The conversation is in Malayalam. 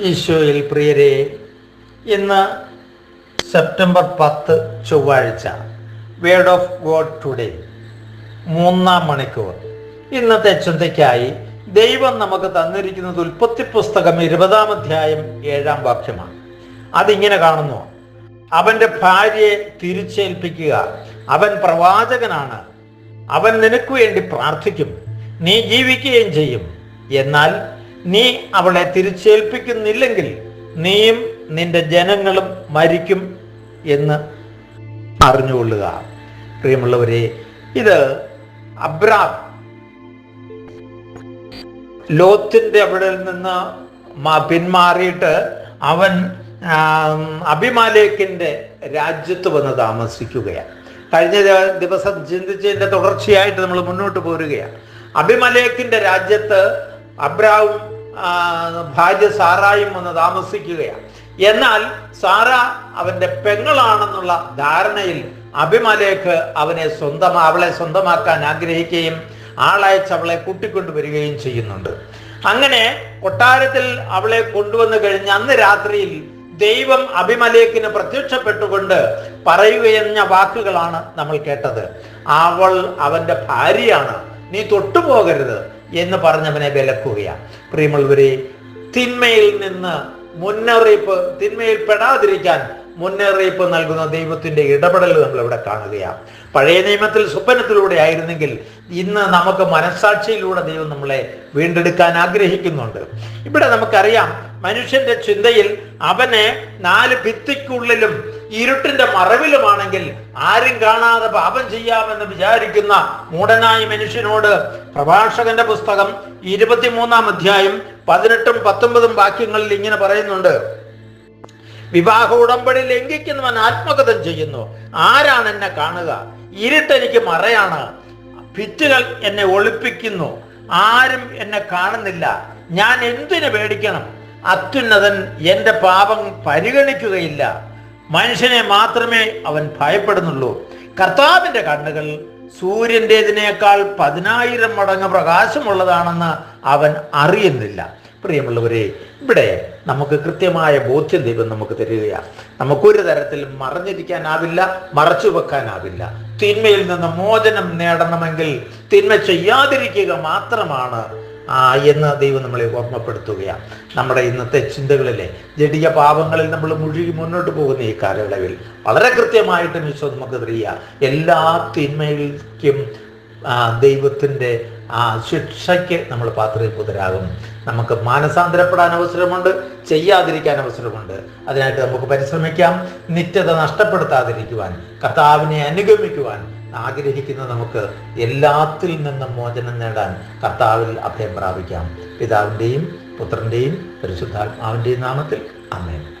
ഈശോയിൽ പ്രിയരെ ഇന്ന് സെപ്റ്റംബർ പത്ത് ചൊവ്വാഴ്ച വേർഡ് ഓഫ് ഗോഡ് ടുഡേ മൂന്നാം മണിക്കൂർ. ഇന്നത്തെ ചിന്തയ്ക്കായി ദൈവം നമുക്ക് തന്നിരിക്കുന്നത് ഉൽപ്പത്തി പുസ്തകം ഇരുപതാം അധ്യായം ഏഴാം വാക്യമാണ്. അതിങ്ങനെ കാണുന്നു. അവന്റെ ഭാര്യയെ തിരിച്ചേൽപ്പിക്കുക. അവൻ പ്രവാചകനാണ്. അവൻ നിനക്ക് വേണ്ടി പ്രാർത്ഥിക്കും. നീ ജീവിക്കുകയും ചെയ്യും. എന്നാൽ നീ അവളെ തിരിച്ചേൽപ്പിക്കുന്നില്ലെങ്കിൽ നീയും നിന്റെ ജനങ്ങളും മരിക്കും എന്ന് അറിഞ്ഞുകൊള്ളുക. പ്രിയമുള്ളവരെ ഇത് അബ്രാം ലോത്തിന്റെ അവിടെ നിന്ന് പിന്മാറിയിട്ട് അവൻ അഭിമാലേക്കിന്റെ രാജ്യത്ത് വന്ന് താമസിക്കുകയാണ്. കഴിഞ്ഞ ദിവസം ചിന്തിച്ചതിന്റെ തുടർച്ചയായിട്ട് നമ്മൾ മുന്നോട്ട് പോരുകയാണ്. അബിമലേക്കിന്റെ രാജ്യത്ത് അബ്രാവും ഭാര്യ സാറായും വന്ന് താമസിക്കുകയാണ്. എന്നാൽ സാറ അവന്റെ പെങ്ങളാണെന്നുള്ള ധാരണയിൽ അഭിമലേക്ക് അവനെ സ്വന്തം അവളെ സ്വന്തമാക്കാൻ ആഗ്രഹിക്കുകയും ആളയച്ച് അവളെ കൂട്ടിക്കൊണ്ടുവരികയും ചെയ്യുന്നുണ്ട്. അങ്ങനെ കൊട്ടാരത്തിൽ അവളെ കൊണ്ടുവന്നു കഴിഞ്ഞ അന്ന് രാത്രിയിൽ ദൈവം അഭിമലേക്കിന് പ്രത്യക്ഷപ്പെട്ടുകൊണ്ട് പറയുകയെന്ന വാക്കുകളാണ് നമ്മൾ കേട്ടത്. അവൾ അവന്റെ ഭാര്യയാണ്. നീ തൊട്ടുപോകരുത്. എന്ന് പറഞ്ഞവനെ വിലക്കുകയാണ് പ്രിയമുള്ളവരെ തിന്മയിൽ നിന്ന് മുന്നറിയിപ്പ് തിന്മയിൽ പെടാതിരിക്കാൻ മുന്നറിയിപ്പ് നൽകുന്ന ദൈവത്തിന്റെ ഇടപെടൽ നമ്മൾ ഇവിടെ കാണുകയാണ് പഴയ നിയമത്തിൽ സ്വപ്നത്തിലൂടെ ആയിരുന്നെങ്കിൽ ഇന്ന് നമുക്ക് മനസാക്ഷിയിലൂടെ ദൈവം നമ്മളെ വീണ്ടെടുക്കാൻ ആഗ്രഹിക്കുന്നുണ്ട്. ഇവിടെ നമുക്കറിയാം മനുഷ്യന്റെ ചിന്തയിൽ അവനെ നാല് ഭിത്തിക്കുള്ളിലും ഇരുട്ടിന്റെ മറവിലുമാണെങ്കിൽ ആരും കാണാതെ പാപം ചെയ്യാമെന്ന് വിചാരിക്കുന്ന മൂടനായ മനുഷ്യനോട് പ്രഭാഷകന്റെ പുസ്തകം ഇരുപത്തിമൂന്നാം അധ്യായം പതിനെട്ടും പത്തൊമ്പതും വാക്യങ്ങളിൽ ഇങ്ങനെ പറയുന്നുണ്ട്. വിവാഹ ഉടമ്പടി ലംഘിക്കുന്നവൻ ആത്മകഥം ചെയ്യുന്നു. ആരാണ് എന്നെ കാണുക? ഇരുട്ടെനിക്ക് മറയാണ്. ഭിത്തുകൾ എന്നെ ഒളിപ്പിക്കുന്നു. ആരും എന്നെ കാണുന്നില്ല. ഞാൻ എന്തിനു പേടിക്കണം? അത്യുന്നതൻ എന്റെ പാപം പരിഗണിക്കുകയില്ല. മനുഷ്യനെ മാത്രമേ അവൻ ഭയപ്പെടുന്നുള്ളൂ. കർത്താവിന്റെ കണ്ണുകൾ സൂര്യന്റെതിനേക്കാൾ പതിനായിരം മടങ്ങ് പ്രകാശമുള്ളതാണെന്ന് അവൻ അറിയുന്നില്ല. പ്രിയമുള്ളവരെ ഇവിടെ നമുക്ക് കൃത്യമായ ബോധ്യം ദൈവം നമുക്ക് തരികയാണ്. നമുക്കൊരു തരത്തിൽ മറഞ്ഞിരിക്കാനാവില്ല മറച്ചു വെക്കാനാവില്ല തിന്മയിൽ നിന്ന് മോചനം നേടണമെങ്കിൽ തിന്മ ചെയ്യാതിരിക്കുക മാത്രമാണ് എന്ന് ദൈവം നമ്മളെ ഓർമ്മപ്പെടുത്തുകയാണ് നമ്മുടെ ഇന്നത്തെ ചിന്തകളിലെ ജടിക പാപങ്ങളിൽ നമ്മൾ മുഴുകി മുന്നോട്ട് പോകുന്ന ഈ കാലയളവിൽ വളരെ കൃത്യമായിട്ട് ഈശോ നമുക്ക് അറിയാം. എല്ലാ തിന്മയിലേക്കും ദൈവത്തിന്റെ ആ ശിക്ഷയ്ക്ക് നമ്മൾ പാത്രീഭൂതരാകും. നമുക്ക് മാനസാന്തരപ്പെടാൻ അവസരമുണ്ട് ചെയ്യാതിരിക്കാൻ അവസരമുണ്ട്. അതിനായിട്ട് നമുക്ക് പരിശ്രമിക്കാം നിത്യത നഷ്ടപ്പെടുത്താതിരിക്കുവാൻ കർത്താവിനെ അനുഗമിക്കുവാൻ ആഗ്രഹിക്കുന്ന നമുക്ക് എല്ലാത്തിൽ നിന്നും മോചനം നേടാൻ കർത്താവിൽ അഭയം പ്രാപിക്കാം. പിതാവിന്റെയും പുത്രന്റെയും പരിശുദ്ധാത്മാവിന്റെയും നാമത്തിൽ. അമ്മേൻ